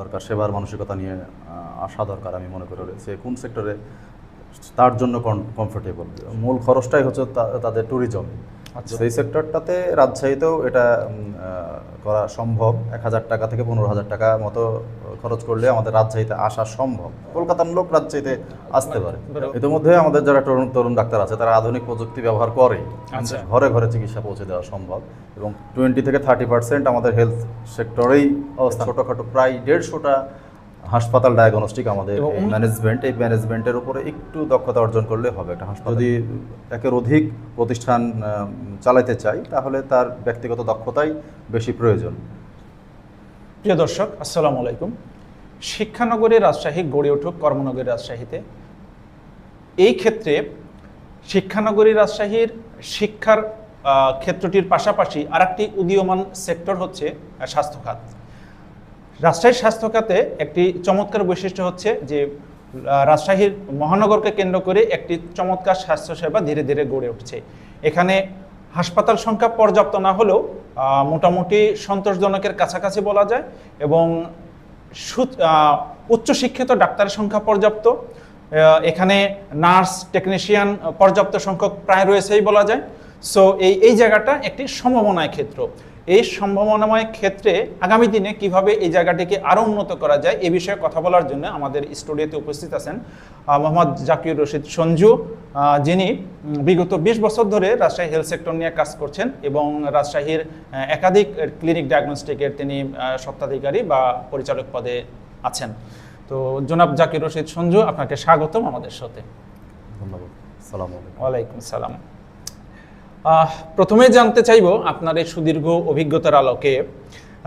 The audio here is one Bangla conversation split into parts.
দরকার সেবার মানসিকতা নিয়ে আসা দরকার আমি মনে করি সে কোন সেক্টরে তার জন্য কমফোর্টেবল মূল খরচটাই হচ্ছে তাদের ট্যুরিজম আচ্ছা। সেই সেক্টরটাতে রাজশাহীতেও এটা করা সম্ভব এক হাজার টাকা থেকে পনেরো হাজার টাকা মতো খরচ করলে আমাদের রাজশাহীতে আসা সম্ভব। কলকাতার লোক রাজশাহীতে আসতে পারে। ইতিমধ্যে আমাদের যারা তরুণ তরুণ ডাক্তার আছে তারা আধুনিক প্রযুক্তি ব্যবহার করে। আচ্ছা। ঘরে ঘরে চিকিৎসা পৌঁছে দেওয়া সম্ভব এবং টোয়েন্টি থেকে থার্টি পার্সেন্ট আমাদের হেলথ সেক্টরেই অবস্থা। ছোটোখাটো প্রায় দেড়শোটা হাসপাতাল ডায়াগনস্টিক আমাদের ম্যানেজমেন্ট এই ম্যানেজমেন্টের উপরে একটু দক্ষতা অর্জন করলে হবে একটা হাসপাতাল। যদি একের অধিক প্রতিষ্ঠান চালাতে চাই তাহলে তার ব্যক্তিগত দক্ষতাই বেশি প্রয়োজন। প্রিয় দর্শক আসসালামু আলাইকুম। শিক্ষানগরী রাজশাহী গড়ে উঠুক কর্মনগরী রাজশাহীতে। এই ক্ষেত্রে শিক্ষানগরী রাজশাহীর শিক্ষার ক্ষেত্রটির পাশাপাশি আরেকটি উদীয়মান সেক্টর হচ্ছে স্বাস্থ্য খাত রাজশাহীর স্বাস্থ্য খাতে একটি চমৎকার বৈশিষ্ট্য হচ্ছে যে রাজশাহীর মহানগরকে কেন্দ্র করে একটি চমৎকার স্বাস্থ্যসেবা ধীরে ধীরে গড়ে উঠছে। এখানে হাসপাতাল সংখ্যা পর্যাপ্ত না হলেও মোটামুটি সন্তোষজনকের কাছাকাছি বলা যায় এবং উচ্চশিক্ষিত ডাক্তারের সংখ্যা পর্যাপ্ত। এখানে নার্স, টেকনিশিয়ান পর্যাপ্ত সংখ্যক প্রায় রয়েছেই বলা যায়। সো, এই এই জায়গাটা একটি সম্ভাবনায় ক্ষেত্র। এই সম্ভাবনাময় ক্ষেত্রে আগামী দিনে কীভাবে এই জায়গাটিকে আরও উন্নত করা যায় এ বিষয়ে কথা বলার জন্য আমাদের স্টুডিওতে উপস্থিত আছেন মোহাম্মদ জাকির রশিদ সঞ্জু যিনি বিগত বিশ বছর ধরে রাজশাহী হেলথ সেক্টর নিয়ে কাজ করছেন এবং রাজশাহীর একাধিক ক্লিনিক ডায়াগনস্টিকের তিনি আহ, স্বত্বাধিকারী বা পরিচালক পদে আছেন। তো জনাব জাকির রশিদ সঞ্জু আপনাকে স্বাগতম আমাদের সাথে। ধন্যবাদ। সালাম আলাইকুম। ওয়ালাইকুম সালাম। প্রথমে জানতে চাইব আপনার এই সুদীর্ঘ অভিজ্ঞতার আলোকে,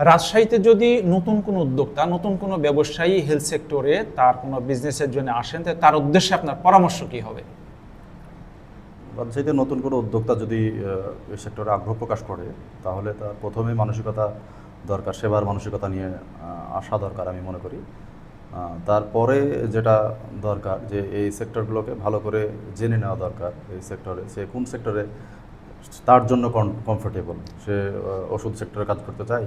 রাজশাহীতে যদি নতুন কোনো উদ্যোক্তা, নতুন কোনো ব্যবসায়ী হেলথ সেক্টরে তার কোনো বিজনেসের জন্য আসেন তার উদ্দেশ্যে আপনার পরামর্শ কি হবে? রাজশাহীতে নতুন কোনো উদ্যোক্তা যদি এই সেক্টরে আগ্রহ প্রকাশ করে, তাহলে তার প্রথমে মানসিকতা দরকার, সেবার মানসিকতা নিয়ে আসা দরকার আমি মনে করি। তারপরে যেটা দরকার যে এই সেক্টরগুলোকে ভালো করে জেনে নেওয়া দরকার, এই সেক্টরে সে কোন সেক্টরে তার জন্য কমফোর্টেবল সে ওষুধ সেক্টরে কাজ করতে চাই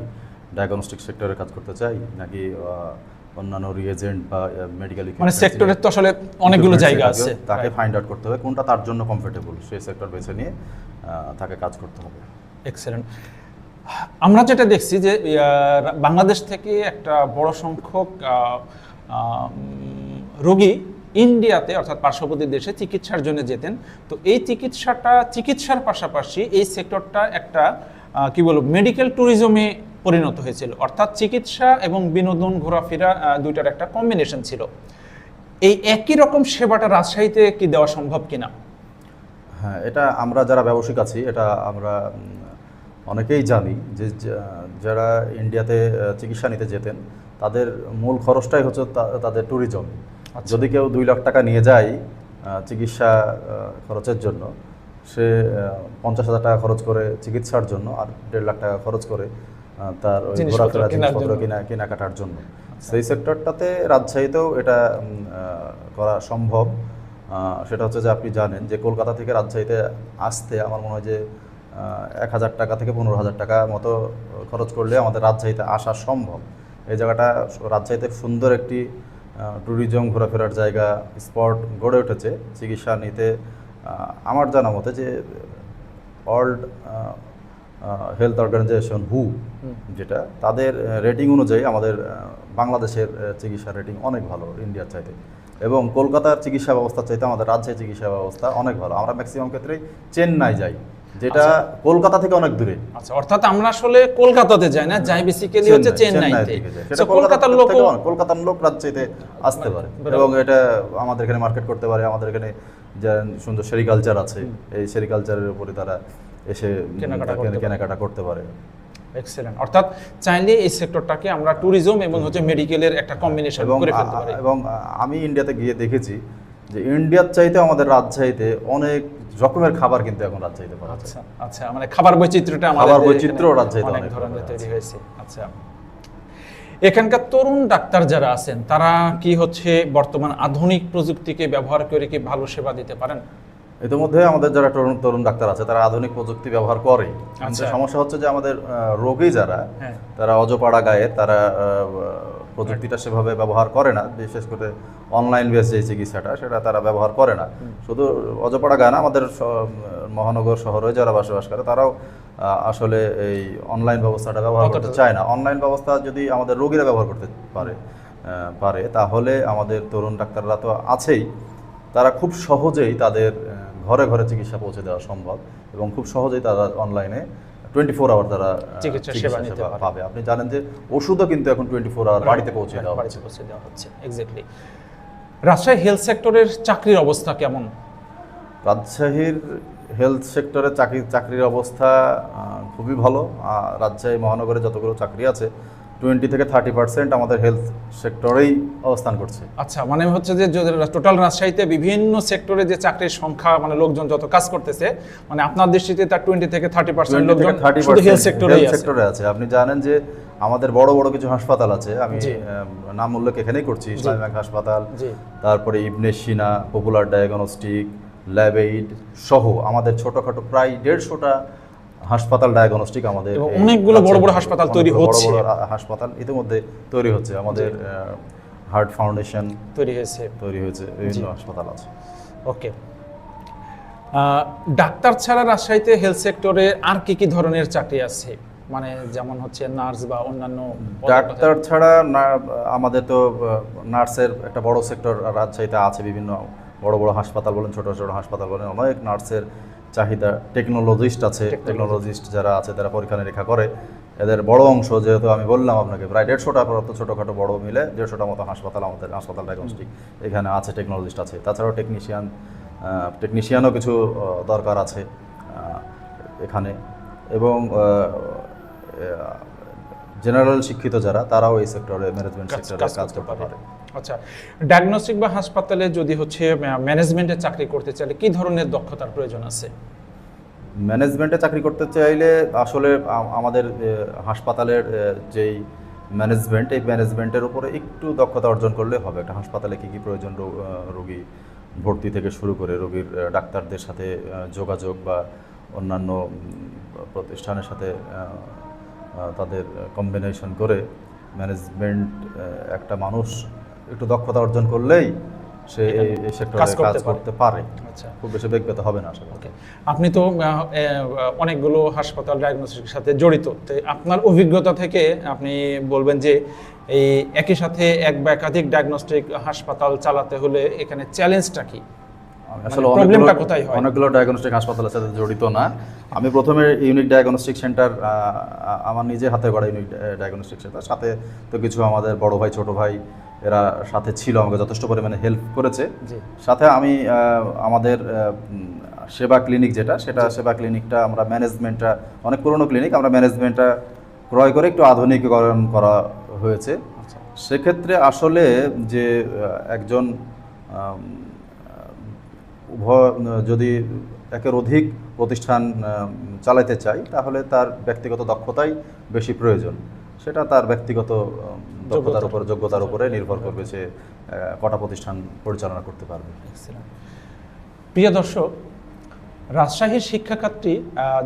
ডায়াগনস্টিক সেক্টরে কাজ করতে চাই নাকি অন্যান্য রিয়েজেন্ট বা মেডিকেল মানে সেক্টরের তো আসলে অনেকগুলো জায়গা আছে। তাকে ফাইন্ড আউট করতে হবে কোনটা তার জন্য কমফোর্টেবল সেই সেক্টর বেছে নিয়ে তাকে কাজ করতে হবে। এক্সেলেন্ট আমরা যেটা দেখছি যে বাংলাদেশ থেকে একটা বড় সংখ্যক রোগী ইন্ডিয়াতে, অর্থাৎ পার্শ্ববর্তী দেশে চিকিৎসার জন্য যেতেন। তো এই চিকিৎসাটা, চিকিৎসার পাশাপাশি এই সেক্টরটা একটা কি বলব মেডিকেল ট্যুরিজমে পরিণত হয়েছিল। অর্থাৎ চিকিৎসা এবং বিনোদন, ঘোরাফেরা দুইটার একটা কম্বিনেশন ছিল। এই একই রকম সেবাটা রাজশাহীতে কি দেওয়া সম্ভব কিনা? হ্যাঁ এটা আমরা যারা ব্যবসায়িক আছি, এটা আমরা অনেকেই জানি যে যারা ইন্ডিয়াতে চিকিৎসা নিতে যেতেন, তাদের মূল খরচটাই হচ্ছে তাদের ট্যুরিজম। যদি কেউ দুই লাখ টাকা নিয়ে যায় চিকিৎসা খরচের জন্য সে পঞ্চাশ হাজার টাকা খরচ করে চিকিৎসার জন্য আর দেড় লাখ টাকা খরচ করে তার ওই ঘোরাফেরা জিনিসপত্র কিনা কেনাকাটার জন্য। সেই সেক্টরটাতে রাজশাহীতেও এটা করা সম্ভব। সেটা হচ্ছে যে আপনি জানেন যে কলকাতা থেকে রাজশাহীতে আসতে আমার মনে হয় যে এক হাজার টাকা থেকে পনেরো হাজার টাকা মতো খরচ করলে আমাদের রাজশাহীতে আসা সম্ভব। এই জায়গাটা রাজশাহীতে সুন্দর একটি ট্যুরিজম ঘোরাফেরার জায়গা স্পট গড়ে উঠেছে। চিকিৎসা নিতে আমার জানা মতে যে ওয়ার্ল্ড হেলথ অর্গানাইজেশন হু যেটা তাদের রেটিং অনুযায়ী আমাদের বাংলাদেশের চিকিৎসা রেটিং অনেক ভালো ইন্ডিয়ার চাইতে। এবং কলকাতার চিকিৎসা ব্যবস্থা চাইতে আমাদের রাজশাহী চিকিৎসা ব্যবস্থা অনেক ভালো। আমরা ম্যাক্সিমাম ক্ষেত্রেই চেন্নাই যাই। যেটা কলকাতা থেকে অনেক দূরে। আচ্ছা অর্থাৎ আমরা আসলে কলকাতাতে যাই না যাই বেসিক্যালি হচ্ছে চেন্নাইতে। সেটা কলকাতার লোক কলকাতার লোক রাজশাহীতে আসতে পারে। এবং এটা আমাদের এখানে মার্কেট করতে পারে আমাদের এখানে যে সুন্দর সেরিকালচার আছে এই সেরিকালচারের উপরে তারা এসে কেনাকাটা কেনা- করতে পারে। কেনাকাটা করতে পারে। এক্সেলেন্ট অর্থাৎ চাইলে এই সেক্টরটাকে আমরা ট্যুরিজম এবং হচ্ছে মেডিকেলের একটা কম্বিনেশন করে ফেলতে পারি। এবং আমি ইন্ডিয়াতে গিয়ে দেখেছি যে ইন্ডিয়ার চাইতে আমাদের রাজশাহীতে অনেক রকমের খাবার কিন্তু এখন রাজশাহীতে পাওয়া আচ্ছা আচ্ছা মানে খাবার বৈচিত্র্যটা আমাদের খাবার বৈচিত্র্য রাজশাহীতে অনেক ধরনের তৈরি হয়েছে। আচ্ছা এখানকার তরুণ ডাক্তার যারা আছেন তারা কি হচ্ছে বর্তমান আধুনিক প্রযুক্তিকে ব্যবহার করে কি ভালো সেবা দিতে পারেন? ইতিমধ্যে আমাদের যারা তরুণ তরুণ ডাক্তার আছে তারা আধুনিক প্রযুক্তি ব্যবহার করে আচ্ছা। সমস্যা হচ্ছে যে আমাদের রোগী যারা হ্যাঁ। তারা অজপাড়া গায়ে তারা প্রযুক্তিটা সেভাবে ব্যবহার করে না বিশেষ করে অনলাইন বেস যে চিকিৎসাটা সেটা তারা ব্যবহার করে না। শুধু অজপাড়া গায় না আমাদের মহানগর শহরে যারা বসবাস করে তারাও আসলে এই অনলাইন ব্যবস্থাটা ব্যবহার করতে চায় না। অনলাইন ব্যবস্থা যদি আমাদের রোগীরা ব্যবহার করতে পারে পারে তাহলে আমাদের তরুণ ডাক্তাররা তো আছেই। তারা খুব সহজেই তাদের ঘরে ঘরে চিকিৎসা পৌঁছে দেওয়া সম্ভব এবং খুব সহজেই তারা অনলাইনে টোয়েন্টি ফোর আওয়ার তারা চিকিৎসা সেবা নিতে পাবে। আপনি জানেন যে ওষুধও কিন্তু এখন টোয়েন্টি ফোর আওয়ার বাড়িতে পৌঁছে দেওয়া বাড়িতে পৌঁছে দেওয়া হচ্ছে এক্স্যাক্টলি রাজশাহী হেলথ সেক্টরের চাকরির অবস্থা কেমন? রাজশাহীর হেলথ সেক্টরে চাকরি চাকরির অবস্থা খুবই ভালো। রাজশাহী মহানগরে যতগুলো চাকরি আছে টোয়েন্টি থেকে থার্টি পার্সেন্ট আমাদের হেলথ সেক্টরেই অবস্থান করছে। আচ্ছা মানে হচ্ছে যে টোটাল রাজশাহীতে বিভিন্ন সেক্টরে যে চাকরির সংখ্যা মানে লোকজন যত কাজ করতেছে মানে আপনার দৃষ্টিতে তার টোয়েন্টি থেকে থার্টি পার্সেন্ট 20 লোকজন 30% শুধু হেলথ health আছে। আপনি জানেন যে আমাদের বড় বড় কিছু হাসপাতাল আছে আমি নাম উল্লেখ এখানেই করছি ইসলামী ব্যাংক হাসপাতাল তারপরে ইবনে সিনা পপুলার ডায়াগনস্টিক ল্যাবেইড সহ আমাদের ছোটখাটো প্রায় দেড়শোটা হাসপাতাল ডায়াগনস্টিক আমাদের অনেকগুলো বড় বড় হাসপাতাল তৈরি বড় হচ্ছে। বড় হাসপাতাল ইতিমধ্যে তৈরি হচ্ছে। আমাদের হার্ট ফাউন্ডেশন তৈরি হয়েছে। তৈরি হয়েছে। বিভিন্ন হাসপাতাল আছে। ওকে। ডাক্তার ছাড়া রাজশাহীতে হেলথ সেক্টরে আর কি কি ধরনের চাকরি আছে? মানে যেমন হচ্ছে নার্স বা অন্যান্য ডাক্তার ছাড়া আমাদের তো নার্সের একটা বড় সেক্টর রাজশাহীতে আছে। বিভিন্ন বড় বড় হাসপাতাল বলেন ছোট ছোট হাসপাতাল বলেন অনেক নার্সের চাহিদা টেকনোলজিস্ট আছে টেকনোলজিস্ট যারা আছে তারা পরীক্ষা নিরীক্ষা করে। এদের বড় অংশ যেহেতু আমি বললাম আপনাকে প্রায় দেড়শোটা পর্যন্ত ছোটোখাটো বড় মিলে দেড়শোটা মতো হাসপাতাল আমাদের হাসপাতাল ডায়াগনস্টিক এখানে আছে টেকনোলজিস্ট আছে। তাছাড়াও টেকনিশিয়ান টেকনিশিয়ানও কিছু দরকার আছে এখানে। এবং জেনারেল শিক্ষিত যারা তারাও এই সেক্টরে ম্যানেজমেন্ট সেক্টরে কাজ করতে পারে। আচ্ছা ডায়াগনস্টিক বা হাসপাতালে যদি হচ্ছে ম্যানেজমেন্টে চাকরি করতে চাইলে কি ধরনের দক্ষতার প্রয়োজন আছে? ম্যানেজমেন্টে চাকরি করতে চাইলে আসলে আমাদের হাসপাতালের যেই ম্যানেজমেন্ট এই ম্যানেজমেন্টের উপরে একটু দক্ষতা অর্জন করলে হবে। একটা হাসপাতালে কী কী প্রয়োজন রোগী ভর্তি থেকে শুরু করে রোগীর ডাক্তারদের সাথে যোগাযোগ বা অন্যান্য প্রতিষ্ঠানের সাথে তাদের কম্বিনেশন করে ম্যানেজমেন্ট একটা মানুষ একটু দক্ষতা অর্জন করলেই সে এই সেক্টরে কাজ করতে পারে। আচ্ছা। খুব বেশি বেগ পেতে হবে না আসলে আপনি তো অনেকগুলো হাসপাতাল ডায়াগনোস্টিকের সাথে জড়িত। তো আপনার অভিজ্ঞতা থেকে আপনি বলবেন যে এই একই সাথে এক বা একাধিক ডায়াগনস্টিক হাসপাতাল চালাতে হলে এখানে চ্যালেঞ্জটা কি? আসলে মানে অনেকগুলো প্রবলেমটা কোথায় হয়? অনেকগুলো ডায়াগনস্টিক হাসপাতালের সাথে জড়িত না। আমি প্রথমে ইউনিক ডায়াগনস্টিক সেন্টার আমার নিজে হাতে গড়া ইউনিক ডায়াগনস্টিক সেন্টার সাথে তো কিছু আমাদের বড় ভাই ছোট ভাই এরা সাথে ছিল আমাকে যথেষ্ট পরিমাণে হেল্প করেছে। সাথে আমি আমাদের সেবা ক্লিনিক যেটা সেটা সেবা ক্লিনিকটা আমরা ম্যানেজমেন্টটা অনেক পুরনো ক্লিনিক আমরা ম্যানেজমেন্টটা ক্রয় করে একটু আধুনিকীকরণ করা হয়েছে। আচ্ছা। সেক্ষেত্রে আসলে যে একজন উভয় যদি একের অধিক প্রতিষ্ঠান চালাতে চাই তাহলে তার ব্যক্তিগত দক্ষতাই বেশি প্রয়োজন। সেটা তার ব্যক্তিগত দক্ষতার উপর। যোগ্যতার উপরে নির্ভর করবে সে কটা প্রতিষ্ঠান পরিচালনা করতে পারবে. প্রিয় দর্শক রাজশাহীর শিক্ষাখাতটি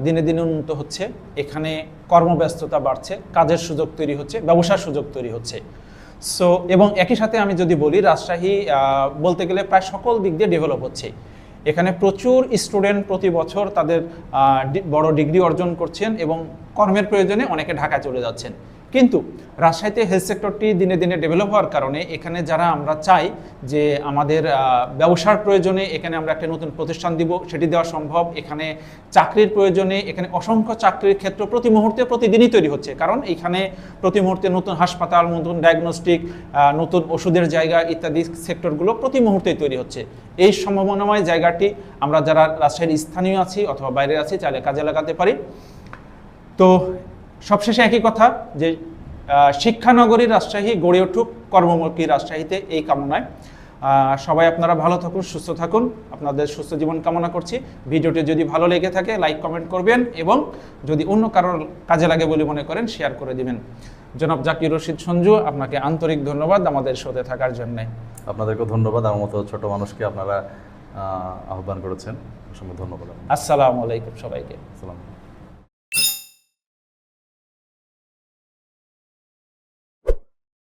দিনে দিনে উন্নত হচ্ছে। এখানে কর্মব্যস্ততা বাড়ছে কাজের সুযোগ তৈরি হচ্ছে ব্যবসার সুযোগ তৈরি হচ্ছে। সো এবং একই সাথে আমি যদি বলি রাজশাহী বলতে গেলে প্রায় সকল দিক দিয়ে ডেভেলপ হচ্ছে। এখানে প্রচুর স্টুডেন্ট প্রতি বছর তাদের বড় ডিগ্রি অর্জন করছেন এবং কর্মের প্রয়োজনে অনেকে ঢাকায় চলে যাচ্ছেন। কিন্তু রাজশাহীতে হেলথ সেক্টরটি দিনে দিনে ডেভেলপ হওয়ার কারণে এখানে যারা আমরা চাই যে আমাদের ব্যবসার প্রয়োজনে এখানে আমরা একটা নতুন প্রতিষ্ঠান দিব, সেটি দেওয়া সম্ভব। এখানে চাকরির প্রয়োজনে এখানে অসংখ্য চাকরির ক্ষেত্র প্রতি মুহূর্তে, প্রতিদিনই তৈরি হচ্ছে। কারণ এখানে প্রতি মুহূর্তে নতুন হাসপাতাল, নতুন ডায়াগনস্টিক নতুন ওষুধের জায়গা ইত্যাদি সেক্টরগুলো প্রতি মুহূর্তেই তৈরি হচ্ছে। এই সম্ভাবনাময় জায়গাটি আমরা যারা রাজশাহীর স্থানীয় আছি অথবা বাইরে আছি, চাইলে কাজে লাগাতে পারি। তো সবশেষে একই কথা যে শিক্ষানগরী রাজশাহী গড়ে উঠুক কর্মমুখী রাজশাহীতে এই কামনায়। সবাই আপনারা ভালো থাকুন সুস্থ থাকুন। আপনাদের সুস্থ জীবন কামনা করছি। ভিডিওটি যদি ভালো লেগে থাকে লাইক কমেন্ট করবেন এবং যদি অন্য কারোর কাজে লাগে বলে মনে করেন শেয়ার করে দিবেন। জনাব জাকির রশিদ সঞ্জু আপনাকে আন্তরিক ধন্যবাদ আমাদের সাথে থাকার জন্যে। আপনাদেরকেও ধন্যবাদ। আমার মতো ছোট মানুষকে আপনারা আহ্বান করেছেন। অসংখ্য ধন্যবাদ আসসালামু আলাইকুম সবাইকে। আসসালাম